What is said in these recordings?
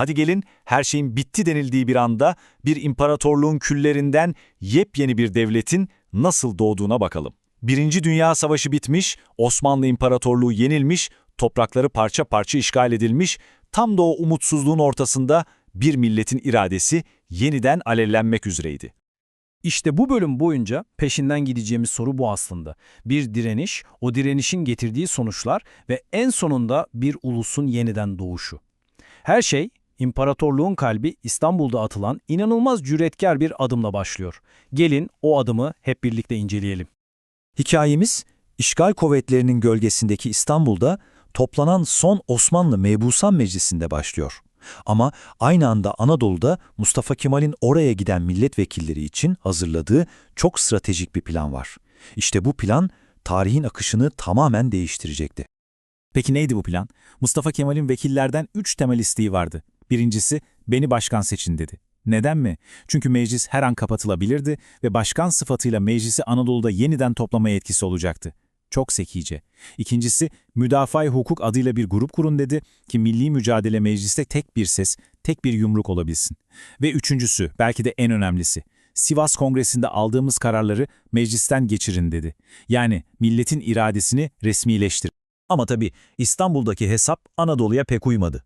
Hadi gelin her şeyin bitti denildiği bir anda bir imparatorluğun küllerinden yepyeni bir devletin nasıl doğduğuna bakalım. Birinci Dünya Savaşı bitmiş, Osmanlı İmparatorluğu yenilmiş, toprakları parça parça işgal edilmiş, tam da o umutsuzluğun ortasında bir milletin iradesi yeniden alevlenmek üzereydi. İşte bu bölüm boyunca peşinden gideceğimiz soru bu aslında. Bir direniş, o direnişin getirdiği sonuçlar ve en sonunda bir ulusun yeniden doğuşu. Her şey imparatorluğun kalbi İstanbul'da atılan inanılmaz cüretkar bir adımla başlıyor. Gelin o adımı hep birlikte inceleyelim. Hikayemiz, işgal kuvvetlerinin gölgesindeki İstanbul'da toplanan son Osmanlı Mebusan Meclisi'nde başlıyor. Ama aynı anda Anadolu'da Mustafa Kemal'in oraya giden milletvekilleri için hazırladığı çok stratejik bir plan var. İşte bu plan tarihin akışını tamamen değiştirecekti. Peki neydi bu plan? Mustafa Kemal'in vekillerden üç temel isteği vardı. Birincisi, beni başkan seçin dedi. Neden mi? Çünkü meclis her an kapatılabilirdi ve başkan sıfatıyla meclisi Anadolu'da yeniden toplama etkisi olacaktı. Çok zekice. İkincisi, müdafaa hukuk adıyla bir grup kurun dedi ki milli mücadele mecliste tek bir ses, tek bir yumruk olabilsin. Ve üçüncüsü, belki de en önemlisi, Sivas Kongresi'nde aldığımız kararları meclisten geçirin dedi. Yani milletin iradesini resmileştir. Ama tabii İstanbul'daki hesap Anadolu'ya pek uymadı.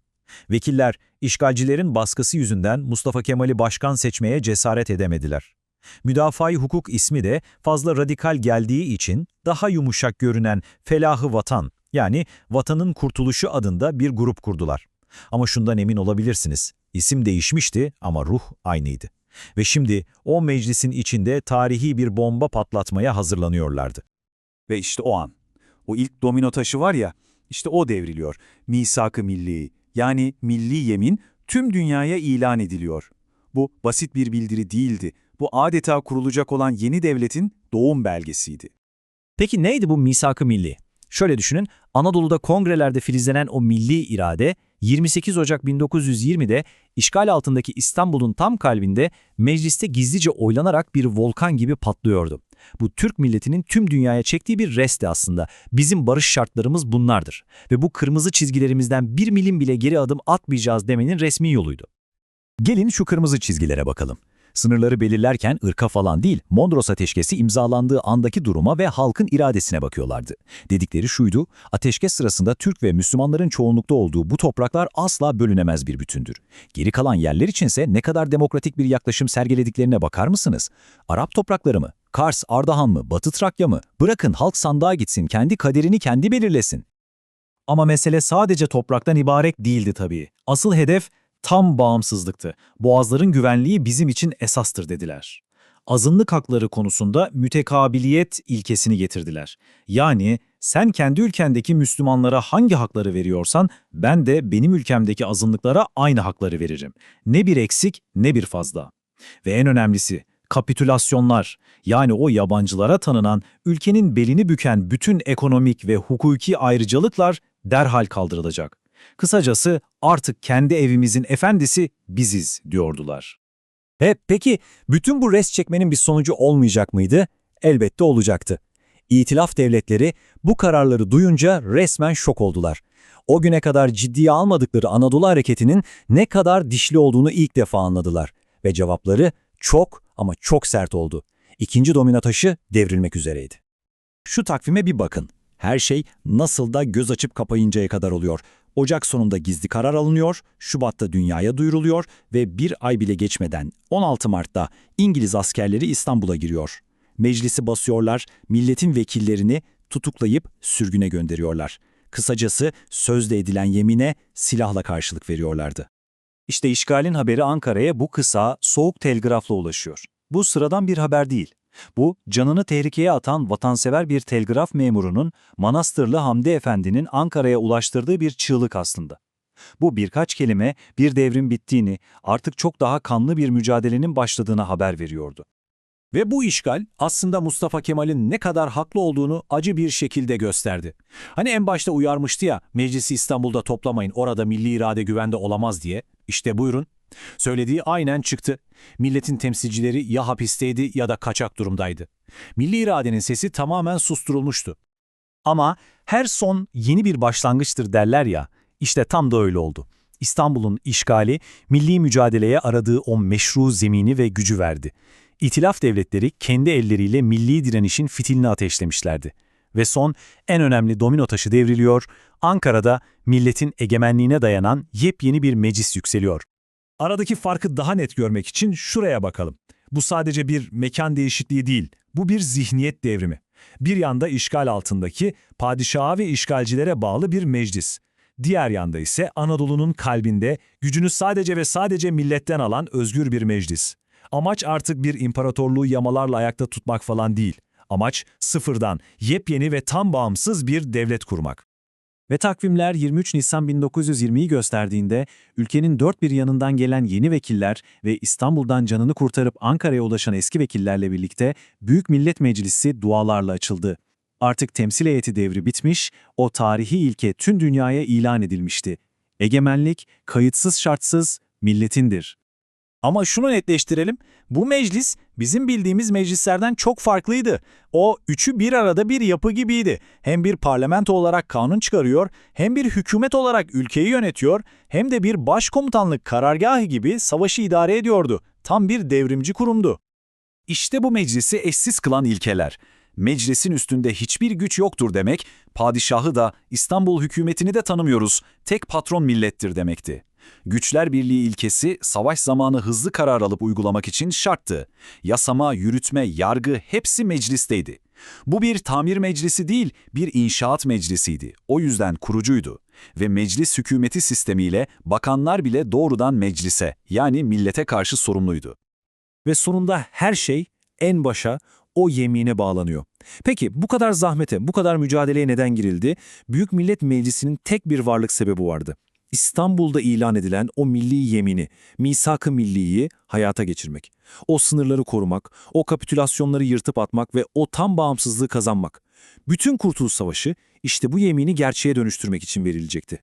Vekiller, işgalcilerin baskısı yüzünden Mustafa Kemal'i başkan seçmeye cesaret edemediler. Müdafaa-i hukuk ismi de fazla radikal geldiği için daha yumuşak görünen Felahı Vatan yani Vatanın Kurtuluşu adında bir grup kurdular. Ama şundan emin olabilirsiniz, isim değişmişti ama ruh aynıydı. Ve şimdi o meclisin içinde tarihi bir bomba patlatmaya hazırlanıyorlardı. Ve işte o an, o ilk domino taşı var ya, işte o devriliyor. Misak-ı milli, yani milli yemin tüm dünyaya ilan ediliyor. Bu basit bir bildiri değildi. Bu adeta kurulacak olan yeni devletin doğum belgesiydi. Peki neydi bu misak-ı milli? Şöyle düşünün, Anadolu'da kongrelerde filizlenen o milli irade, 28 Ocak 1920'de işgal altındaki İstanbul'un tam kalbinde mecliste gizlice oylanarak bir volkan gibi patlıyordu. Bu Türk milletinin tüm dünyaya çektiği bir resti aslında. Bizim barış şartlarımız bunlardır. Ve bu kırmızı çizgilerimizden bir milim bile geri adım atmayacağız demenin resmi yoluydu. Gelin şu kırmızı çizgilere bakalım. Sınırları belirlerken ırka falan değil, Mondros Ateşkesi imzalandığı andaki duruma ve halkın iradesine bakıyorlardı. Dedikleri şuydu, ateşkes sırasında Türk ve Müslümanların çoğunlukta olduğu bu topraklar asla bölünemez bir bütündür. Geri kalan yerler içinse ne kadar demokratik bir yaklaşım sergilediklerine bakar mısınız? Arap toprakları mı? Kars, Ardahan mı? Batı Trakya mı? Bırakın halk sandığa gitsin, kendi kaderini kendi belirlesin. Ama mesele sadece topraktan ibaret değildi tabii. Asıl hedef tam bağımsızlıktı. Boğazların güvenliği bizim için esastır dediler. Azınlık hakları konusunda mütekabiliyet ilkesini getirdiler. Yani sen kendi ülkendeki Müslümanlara hangi hakları veriyorsan ben de benim ülkemdeki azınlıklara aynı hakları veririm. Ne bir eksik ne bir fazla. Ve en önemlisi kapitülasyonlar yani o yabancılara tanınan ülkenin belini büken bütün ekonomik ve hukuki ayrıcalıklar derhal kaldırılacak. Kısacası artık kendi evimizin efendisi biziz diyordular. E peki bütün bu res çekmenin bir sonucu olmayacak mıydı? Elbette olacaktı. İtilaf devletleri bu kararları duyunca resmen şok oldular. O güne kadar ciddiye almadıkları Anadolu hareketinin ne kadar dişli olduğunu ilk defa anladılar. Ve cevapları çok ama çok sert oldu. İkinci domino taşı devrilmek üzereydi. Şu takvime bir bakın. Her şey nasıl da göz açıp kapayıncaya kadar oluyor. Ocak sonunda gizli karar alınıyor, Şubat'ta dünyaya duyuruluyor ve bir ay bile geçmeden 16 Mart'ta İngiliz askerleri İstanbul'a giriyor. Meclisi basıyorlar, milletin vekillerini tutuklayıp sürgüne gönderiyorlar. Kısacası sözde edilen yemine silahla karşılık veriyorlardı. İşte işgalin haberi Ankara'ya bu kısa, soğuk telgrafla ulaşıyor. Bu sıradan bir haber değil. Bu, canını tehlikeye atan vatansever bir telgraf memurunun Manastırlı Hamdi Efendi'nin Ankara'ya ulaştırdığı bir çığlık aslında. Bu birkaç kelime bir devrin bittiğini, artık çok daha kanlı bir mücadelenin başladığını haber veriyordu. Ve bu işgal aslında Mustafa Kemal'in ne kadar haklı olduğunu acı bir şekilde gösterdi. Hani en başta uyarmıştı ya, meclisi İstanbul'da toplamayın, orada milli irade güvende olamaz diye. İşte buyurun, Söylediği aynen çıktı. Milletin temsilcileri ya hapisteydi ya da kaçak durumdaydı. Milli iradenin sesi tamamen susturulmuştu. Ama her son yeni bir başlangıçtır derler ya, işte tam da öyle oldu. İstanbul'un işgali, milli mücadeleye aradığı o meşru zemini ve gücü verdi. İtilaf devletleri kendi elleriyle milli direnişin fitilini ateşlemişlerdi. Ve son, en önemli domino taşı devriliyor, Ankara'da milletin egemenliğine dayanan yepyeni bir meclis yükseliyor. Aradaki farkı daha net görmek için şuraya bakalım. Bu sadece bir mekan değişikliği değil, bu bir zihniyet devrimi. Bir yanda işgal altındaki padişaha ve işgalcilere bağlı bir meclis. Diğer yanda ise Anadolu'nun kalbinde gücünü sadece ve sadece milletten alan özgür bir meclis. Amaç artık bir imparatorluğu yamalarla ayakta tutmak falan değil. Amaç sıfırdan yepyeni ve tam bağımsız bir devlet kurmak. Ve takvimler 23 Nisan 1920'yi gösterdiğinde ülkenin dört bir yanından gelen yeni vekiller ve İstanbul'dan canını kurtarıp Ankara'ya ulaşan eski vekillerle birlikte Büyük Millet Meclisi dualarla açıldı. Artık temsil heyeti devri bitmiş, o tarihi ilke tüm dünyaya ilan edilmişti. Egemenlik, kayıtsız şartsız, milletindir. Ama şunu netleştirelim, bu meclis bizim bildiğimiz meclislerden çok farklıydı. O üçü bir arada bir yapı gibiydi. Hem bir parlamento olarak kanun çıkarıyor, hem bir hükümet olarak ülkeyi yönetiyor, hem de bir başkomutanlık karargahı gibi savaşı idare ediyordu. Tam bir devrimci kurumdu. İşte bu meclisi eşsiz kılan ilkeler. Meclisin üstünde hiçbir güç yoktur demek, padişahı da İstanbul hükümetini de tanımıyoruz, tek patron millettir demekti. Güçler Birliği ilkesi savaş zamanı hızlı karar alıp uygulamak için şarttı. Yasama, yürütme, yargı hepsi meclisteydi. Bu bir tamir meclisi değil, bir inşaat meclisiydi. O yüzden kurucuydu. Ve meclis hükümeti sistemiyle bakanlar bile doğrudan meclise, yani millete karşı sorumluydu. Ve sonunda her şey en başa o yemine bağlanıyor. Peki bu kadar zahmete, bu kadar mücadeleye neden girildi? Büyük Millet Meclisi'nin tek bir varlık sebebi vardı. İstanbul'da ilan edilen o milli yemini, misak-ı milliyi hayata geçirmek. O sınırları korumak, o kapitülasyonları yırtıp atmak ve o tam bağımsızlığı kazanmak. Bütün Kurtuluş Savaşı işte bu yemini gerçeğe dönüştürmek için verilecekti.